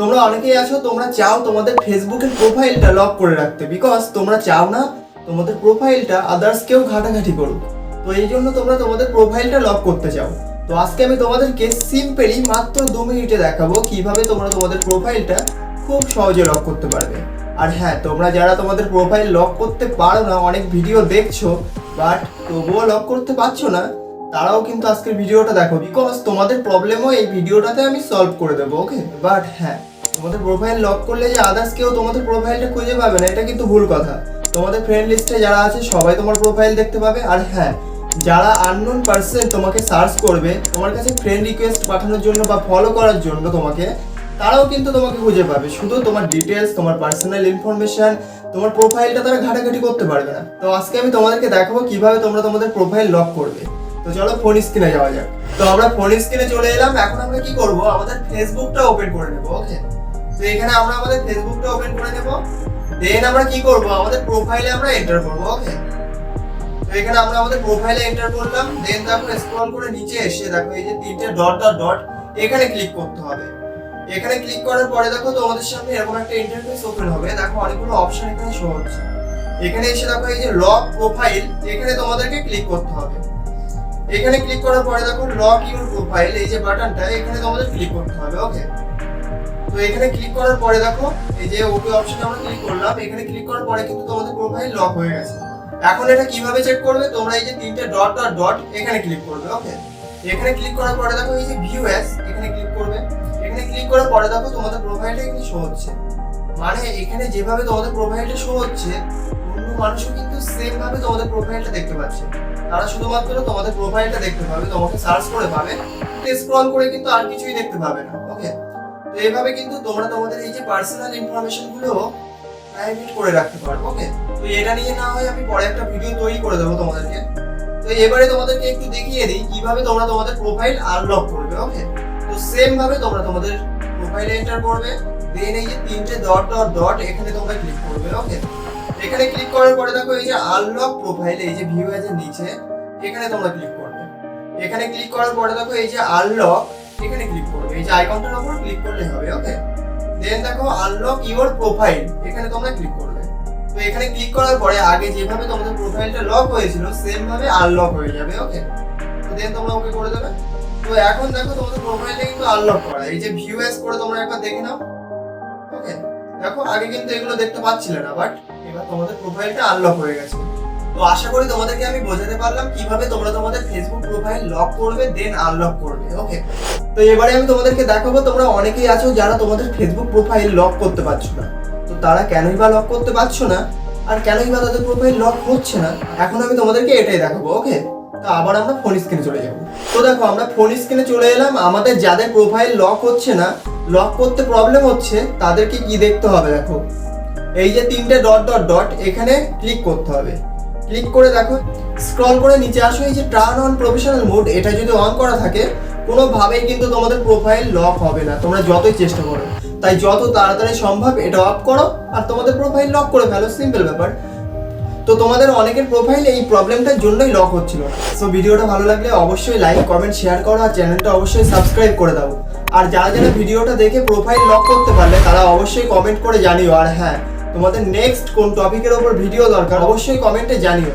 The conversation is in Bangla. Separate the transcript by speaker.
Speaker 1: তোমরা অনেকেই আছো, তোমরা চাও তোমাদের ফেসবুকের প্রোফাইলটা লক করে রাখতে। বিকজ তোমরা চাও না তোমাদের প্রোফাইলটা আদার্স কেউ ঘাটাঘাটি করুক। তো এই জন্য তোমরা তোমাদের প্রোফাইলটা লক করতে চাও। তো আজকে আমি তোমাদেরকে সিম্পলি মাত্র দু মিনিটে দেখাবো কীভাবে তোমরা তোমাদের প্রোফাইলটা খুব সহজে লক করতে পারবে। আর হ্যাঁ তোমরা যারা তোমাদের প্রোফাইল লক করতে পারো না, অনেক ভিডিও দেখছ বাট তবুও লক করতে পারছ না, তারাও কিন্তু আজকের ভিডিওটা দেখো। বিকজ তোমাদের প্রবলেমও এই ভিডিওটাতে আমি সলভ করে দেবো ওকে বাট হ্যাঁ তোমাদের প্রোফাইল লক করলে যে আদার্স কেউ তোমাদের প্রোফাইলটা খুঁজে পাবে না, এটা কিন্তু ভুল কথা। তোমাদের ফ্রেন্ড লিস্টে যারা আছে, সবাই তোমার প্রোফাইল দেখতে পাবে। আর হ্যাঁ যারা আননোন পার্সন তোমাকে সার্চ করবে, তোমার কাছে ফ্রেন্ড রিকোয়েস্ট পাঠানোর জন্য বা ফলো করার জন্য তোমাকে, তারাও কিন্তু তোমাকে খুঁজে পাবে। শুধু তোমার ডিটেলস তোমার পার্সোনাল ইনফরমেশন তোমার প্রোফাইলটা তারা ঘাটাঘাটি করতে পারবে না। তো আজকে আমি তোমাদেরকে দেখাবো কীভাবে তোমরা তোমাদের প্রোফাইল লক করবে। তো চলো ফোন স্ক্রিনে যাওয়া যাক। তো আমরা ফোন স্ক্রিনে চলে এলাম। এখন আমরা কি করব? আমাদের ফেসবুকটা ওপেন করে নেব ওকে তো এখানে আমরা আমাদের ফেসবুকটা ওপেন করে নেব। দেন আমরা কি করব? আমাদের প্রোফাইলে আমরা এন্টার করব ওকে তো এখানে আমরা আমাদের প্রোফাইলে এন্টার করলাম। দেন তারপর স্ক্রল করে নিচে এসে দেখো, এই যে তিনটে ডট ডট ডট এখানে ক্লিক করতে হবে। এখানে ক্লিক করার পরে দেখো তোমাদের সামনে এরকম একটা ইন্টারফেস ওপেন হবে। দেখো অনেকগুলো অপশন এখানে শো হচ্ছে। এখানে এসে দেখো এই যে লক প্রোফাইল এখানে তোমাদেরকে ক্লিক করতে হবে। এখানে ক্লিক করার পরে দেখো লক ইউর প্রোফাইল এই যে বাটনটা এখানে তোমাদের ক্লিক করতে হবে ওকে তো এখানে ক্লিক করার পরে দেখো, এই যে ওকে অপশনে আমরা ক্লিক করলাম, এখানে ক্লিক করার পরে কিন্তু তোমাদের প্রোফাইল লক হয়ে গেছে। এখন এটা কীভাবে চেক করবে? তোমরা এই যে তিনটে ডট ডট ডট এখানে ক্লিক করবে ওকে এখানে ক্লিক করার পরে দেখো, এই যে ভিউ অ্যাস এখানে ক্লিক করবে। এখানে ক্লিক করার পরে দেখো, তোমাদের প্রোফাইলটা এখানে শো হচ্ছে। মানে এখানে যেভাবে তোমাদের প্রোফাইলটা শো হচ্ছে, অন্য মানুষও কিন্তু সেম ভাবে তোমাদের প্রোফাইলটা দেখতে পাচ্ছে। তারা শুধুমাত্র তোমাদের প্রোফাইলটা দেখতে পাবে, তোমাকে সার্চ করে পাবে। স্ক্রল করে কিন্তু আর কিছুই দেখতে পাবে না। তো এইভাবে কিন্তু তোমরা তোমাদের এই যে পার্সোনাল ইনফরমেশনগুলো প্রাইভেট করে রাখতে পারো ওকে তো এটা নিয়ে না হয় আমি পরে একটা ভিডিও তৈরি করে দেবো তোমাদেরকে। তো এবারে তোমাদেরকে একটু দেখিয়ে দিই কীভাবে তোমরা তোমাদের প্রোফাইল আনলক করবে ওকে তো সেম ভাবে তোমরা তোমাদের প্রোফাইলে এন্টার করবে দেন এই যে তিনটে ডট ডট ডট এখানে তোমরা ক্লিক করবে ওকে এখানে ক্লিক করার পরে দেখো এই যে আনলক প্রোফাইল এই যে ভিউ এর নিচে, এখানে তোমরা ক্লিক করবে। এখানে ক্লিক করার পরে দেখো এই যে আনলক এখানে ক্লিক করবে এই যে আইকনটার উপর ক্লিক করলে হবে ওকে দেন দেখো আনলক ইওর প্রোফাইল এখানে তোমরা ক্লিক করবে। তো এখানে ক্লিক করার পরে আগে যেভাবে তোমাদের প্রোফাইলটা লক হয়েছিল সেম ভাবে আনলক হয়ে যাবে ওকে তো দেন তোমরা ওকে করে দেবে। তো এখন দেখো, তোমাদের প্রোফাইলটা কিন্তু আনলক করা। এই যে ভিউ এস করে তোমরা একবার দেখে নাও ওকে দেখো, আগে কিন্তু এগুলো দেখতে পাচ্ছিলে না বাট এবার তোমাদের প্রোফাইলটা আনলক হয়ে গেছে। তো আশা করি তোমাদেরকে আমি বোঝাতে পারলাম কীভাবে তোমরা তোমাদের ফেসবুক প্রোফাইল লক করবে দেন আনলক করবে ওকে তো এবারে আমি তোমাদেরকে দেখাবো, তোমরা অনেকেই আছো যারা তোমাদের ফেসবুক প্রোফাইল লক করতে পারছ না। তো তারা কেনই বা লক করতে পারছ না, আর কেনই বা তাদের প্রোফাইল লক হচ্ছে না, এখন আমি তোমাদেরকে এটাই দেখাবো ওকে তো আবার আমরা ফোন স্ক্রিনে চলে যাব। তো দেখো, আমরা ফোন স্ক্রিনে চলে এলাম, আমাদের যাদের প্রোফাইল লক হচ্ছে না লক করতে প্রবলেম হচ্ছে, তাদেরকে কি দেখতে হবে দেখো? এই যে তিনটে ডট ডট ডট এখানে ক্লিক করতে হবে। ক্লিক করে দেখো স্ক্রল করে নিচে আসো, এই যে টার্ন অন প্রফেশনাল মোড এটা যদি অন করা থাকে, কোনোভাবেই কিন্তু তোমাদের প্রোফাইল লক হবে না, তোমরা যতই চেষ্টা করো। তাই যত তাড়াতাড়ি সম্ভব এটা অফ করো আর তোমাদের প্রোফাইল লক করে ফেলো সিম্পল ব্যাপার। তো তোমাদের অনেকের প্রোফাইল এই প্রবলেমটার জন্যই লক হচ্ছিল। সো ভিডিওটা ভালো লাগলে অবশ্যই লাইক কমেন্ট শেয়ার করো আর চ্যানেলটা অবশ্যই সাবস্ক্রাইব করে দাও। আর যারা যারা ভিডিওটা দেখে প্রোফাইল লক করতে পারলে তারা অবশ্যই কমেন্ট করে জানিও, আর হ্যাঁ তোমাদের নেক্সট কোন টপিকের ওপর ভিডিও দরকার অবশ্যই কমেন্টে জানিও।